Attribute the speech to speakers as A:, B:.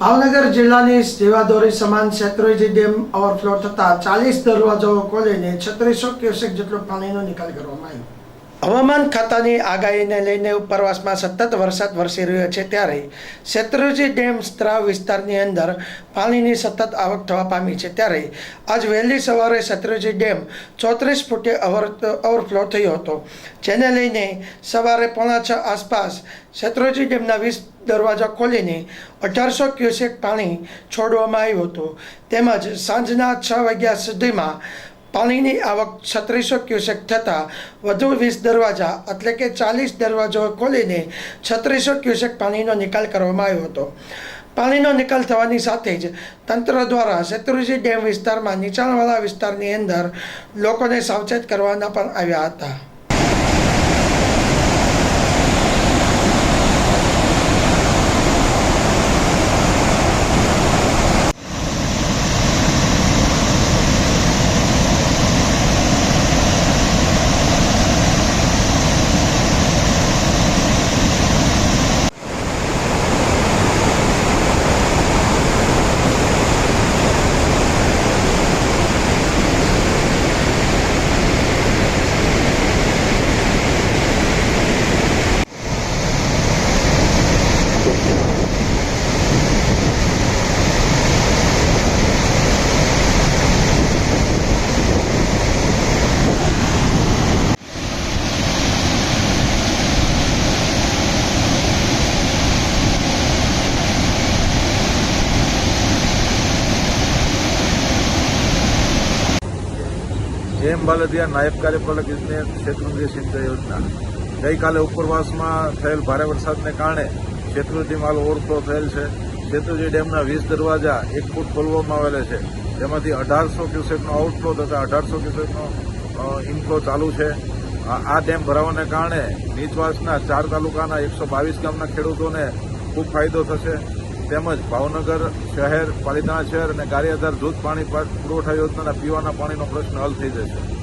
A: ભાવનગર જિલ્લાની સેવાદોરી સમાન Shetrunji dam overflow થતાં ચાલીસ દરવાજાઓ ખોલીને છત્રીસો ક્યુસેક જેટલો પાણીનો નિકાલ કરવામાં આવ્યો. હવામાન ખાતાની આગાહીને લઈને ઉપરવાસમાં સતત વરસાદ વરસી રહ્યો છે ત્યારે શેત્રુજી ડેમ સ્ત્રાવ વિસ્તારની અંદર પાણીની સતત આવક થવા પામી છે. ત્યારે આજ વહેલી સવારે શેત્રુજી ડેમ ચોત્રીસ ફૂટે ઓવર ઓવરફ્લો થયો હતો. જેને લઈને સવારે પોણા છ આસપાસ શેત્રુજી ડેમના વીસ દરવાજા ખોલીને અઢારસો ક્યુસેક પાણી છોડવામાં આવ્યું હતું. તેમજ સાંજના છ વાગ્યા સુધીમાં પાણીની આવક છત્રીસો ક્યુસેક થતાં વધુ વીસ દરવાજા એટલે કે ચાલીસ દરવાજાઓ ખોલીને છત્રીસો ક્યુસેક પાણીનો નિકાલ કરવામાં આવ્યો હતો. પાણીનો નિકાલ થવાની સાથે જ તંત્ર દ્વારા શેત્રુજી ડેમ વિસ્તારમાં નીચાણવાળા વિસ્તારની અંદર લોકોને સાવચેત કરવાના પણ આવ્યા હતા.
B: એમ બાલદિયા નાયબ કાર્યપાલક ઇજનેર શેત્રુંજી સિંચાઈ યોજના. ગઈકાલે ઉપરવાસમાં થયેલ ભારે વરસાદને કારણે શેત્રુંજી માલ ઓવરફ્લો થયેલ છે. શેત્રુંજી ડેમના વીસ દરવાજા એક ફૂટ ખોલવામાં આવેલા છે. જેમાંથી અઢારસો ક્યુસેકનો આઉટફ્લો તથા અઢારસો ક્યુસેકનો ઇનફ્લો ચાલુ છે. આ ડેમ ભરાવાને કારણે નીચવાસના ચાર તાલુકાના એકસો બાવીસ ગામના ખેડૂતોને ખૂબ ફાયદો થશે. તેમજ ભાવનગર શહેર, પાલિતાણા શહેર અને ગારિયાધાર જૂથ પાણી પુરવઠા યોજનાના પીવાના પાણીનો પ્રશ્ન હલ થઈ જશે.